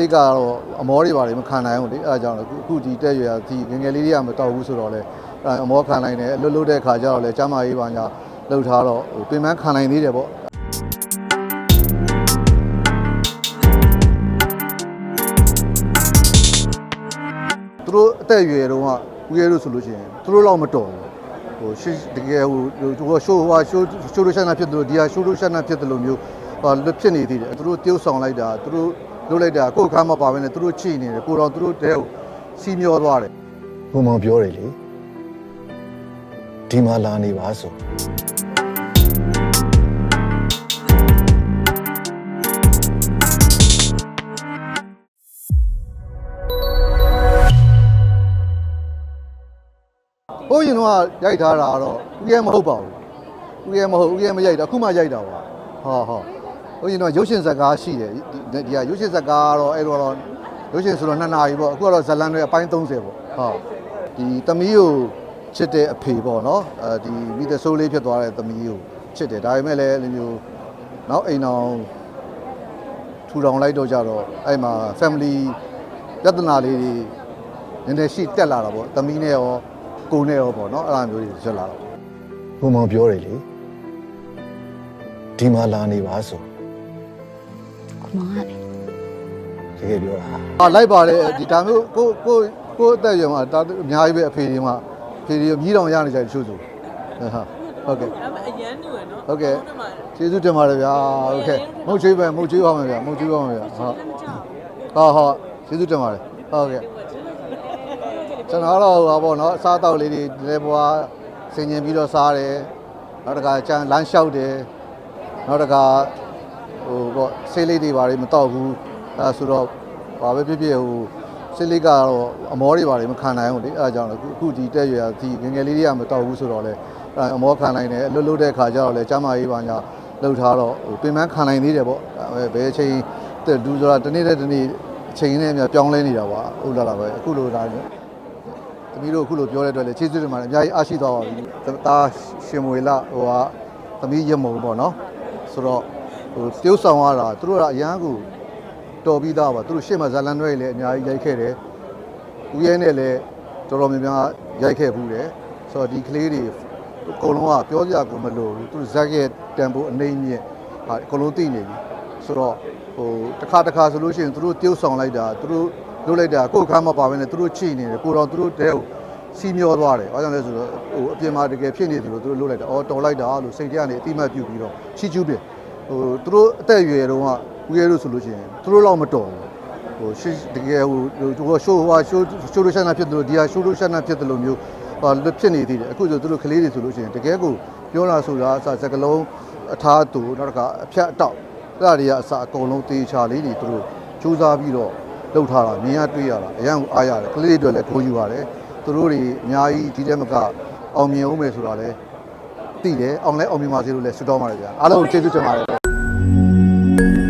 လေးကတော့အမောတွေပါတယ်မခံနိုင်ဘူးလေအဲဒါကြောင့်လည်းအခုဒီတက်ရွယ်ဒီငယ်ငယ်လေးတွေကမတော်ဘူးဆိုတော့လေအဲအမောခံနိုင်တယ်လှုပ်လှုပ်တဲ့ခါကျတော့လေကျမကြီးပါညာလှုပ်ထားတော့ဟိုပင်ပန်းခံနိုင်သေးတယ်ပေါ့သူတို့အသက်အရွယ်တုန်းကဦးရဲလို့ဆိုလို့ရှိရင်သူတို့လောက်မတော်ဘူးဟိုရှစ်တကယ်ဟိုဟိုရှိုးဟိုရှိုးရှိုးလို့ရှက်နာဖြစ်တယ်လို့ဒီဟာရှိုးလို့ရှက်နာဖြစ်တယ်လို့မျိုးဟိုလွတ်ဖြစ်နေသေးတယ်သူတို့တိုးဆောင်လိုက်တာသူတို့ လုပ်လိုက်တာကိုယ်ခါမပါဘဲနဲ့သူတို့ချိနေတယ်ကိုတော်သူတို့တဲကိုစီမျောသွားတယ်ဘုံမောင်ပြောတယ်လေဒီမှာလာနေပါဆိုဟိုရင်တော့ရိုက်ထားတာကတော့ဦးရဲမဟုတ်ပါဘူးဦးရဲမဟုတ်ဦးရဲမရိုက်တာအခုမှရိုက်တာပါဟောဟော ဟိုရင်တော့ရုပ်ရှင်ဇာတ်ကားရှိတယ်ဒီဒီကရုပ်ရှင်ဇာတ်ကားကတော့အဲ့တော့ရုပ်ရှင်ဆိုတော့2နာရီပေါ့အခုကတော့ဇလန်တွေအပိုင်း30ပေါ့ဟောဒီသမီးကိုချစ်တဲ့အဖေပေါ့နော်အဲဒီမိသက်ဆိုးလေးဖြစ်သွားတဲ့သမီးကိုချစ်တယ်ဒါပေမဲ့လည်းအဲ့လိုမျိုးနောက်အိမ်အောင်ထူထောင်လိုက်တော့ကြတော့အဲ့မှာ family ပြဿနာလေးတွေနည်းနည်းရှိတက်လာတာပေါ့သမီးနဲ့ရောကိုနဲ့ရောပေါ့နော်အဲ့လိုမျိုးတွေဖြစ်လာတော့ဘုံမောင်ပြောတယ်လေဒီမှာလာနေပါဆိုခ မောင်ကလေတကယ်ပြောတာအာလိုက်ပါလေဒီဒါမျိုးကိုကိုကိုအသက်အရွယ်မှာဒါအများကြီးပဲအဖေတွေမှာအဖေတွေမြည်တော်ရနေကြတယ်တချို့ဆိုဟာဟုတ်ကဲ့အဲ့ဒါအရန်နေရနော်ဟုတ်ကဲ့ဟုတ်တယ်မှာကျေးဇူးတင်ပါတယ်ဗျာဟုတ်ကဲ့မုတ်ချွေးပဲမုတ်ချွေးပါမယ်ဗျာမုတ်ချွေးပါမယ်ဗျာဟုတ်ဟုတ်ဟုတ်ကျေးဇူးတင်ပါတယ်ဟုတ်ကဲ့ကျွန်တော်တော့ဟောပေါ့နော်အစားအသောက်လေးတွေဒီလေဘွားဆင်ញင်ပြီးတော့စားတယ်နောက်တစ်ခါကျန်လမ်းလျှောက်တယ်နောက်တစ်ခါ ဟိုပေါ့ဆေးလေးတွေပါတွေမတော့ဘူးအဲဆိုတော့ဘာပဲဖြစ်ဖြစ်ဟိုဆေးလေးကတော့အမောတွေပါတွေမခံနိုင်ဘူးလေအဲဒါကြောင့်လည်းအခုဒီတက်ရွယ်ဒီငယ်ငယ်လေးတွေကမတော့ဘူးဆိုတော့လေအဲအမောခံနိုင်တယ်လှုပ်လှုပ်တဲ့ခါကျတော့လေကျမကြီးပါညာလှုပ်ထားတော့ဟိုပင်ပန်းခံနိုင်သေးတယ်ပေါ့ဒါပဲဘယ်အချိန်ဒူဆိုတာတစ်နေ့တစ်နေ့အချိန်နဲ့အများပြောင်းလဲနေတာပါဟုတ်လားလားပဲအခုလိုဒါသမီးတို့အခုလိုပြောတဲ့အတွက်လည်းကျေးဇူးတင်ပါတယ်အများကြီးအားရှိသွားပါပြီ။တာရှင်မွေလာဟိုကသမီးရမုံပေါ့နော်။ဆိုတော့ ဟိုတယောက်ဆောင်ရတာသူတို့ကအရန်ကိုတော်ပြီးသားပါသူတို့ရှေ့မှာဇလန်တွေလည်းအများကြီးရိုက်ခဲ့တယ်။ဦးရဲနဲ့လည်းတော်တော်များများရိုက်ခဲ့ဘူးတယ်။ဆိုတော့ဒီကလေးတွေအကုန်လုံးကပြောကြကိုမလို့ဘူးသူတို့ဇက်ရဲ့တန်ဖိုးအနေမြင့်ဟာအကုန်လုံးသိနေပြီ။ဆိုတော့ဟိုတစ်ခါတစ်ခါဆိုလို့ရှိရင်သူတို့တယောက်ဆောင်လိုက်တာသူတို့လုပ်လိုက်တာကိုယ်ခါမပါဘဲနဲ့သူတို့ချိနေတယ်ကိုတော်သူတို့တဲကိုစီမျောသွားတယ်။ဘာကြောင့်လဲဆိုတော့ဟိုအပြင်မှာတကယ်ဖြစ်နေတယ်လို့သူတို့လုပ်လိုက်တာ။အော်တော်လိုက်တာလို့စိတ်ထဲကနေအတိမတ်ပြုတ်ပြီးတော့ချီကျူးတယ်။ ဟိုသူတို့အသက်အရွယ်တုန်းကဦးရဲလို့ဆိုလို့ရှိရင်သူတို့လောက်မတော်ဘူး။ဟိုရှစ်တကယ်ဟိုဟိုရှိုးဟိုရှိုးရှိုးလို့ရှက်နာဖြစ်တယ်လို့ဒီဟာရှိုးလို့ရှက်နာဖြစ်တယ်လို့မျိုးဟိုလွတ်ဖြစ်နေသေးတယ်။အခုဆိုသူတို့ကလေးတွေဆိုလို့ရှိရင်တကယ်ကိုပြောလာဆိုတာအစစကလုံးအထားတူနောက်တစ်ခါအဖြတ်အတောက်အဲ့ဒါတွေကအစအကုန်လုံးတေချာလေးတွေသူတို့စူးစမ်းပြီးတော့လှုပ်ထားတာမြင်ရတွေ့ရတာအရန်ကိုအားရတယ်ကလေးတွေအတွက်လည်းထိုးယူရတယ်သူတို့တွေအများကြီးဒီတက်မကအောင်မြင်အောင်မယ်ဆိုတာလည်းသိတယ်အောင်လဲအောင်မြင်ပါစေလို့လည်းဆုတောင်းပါတယ်ဗျာအားလုံးကိုကျေးဇူးတင်ပါတယ် thank you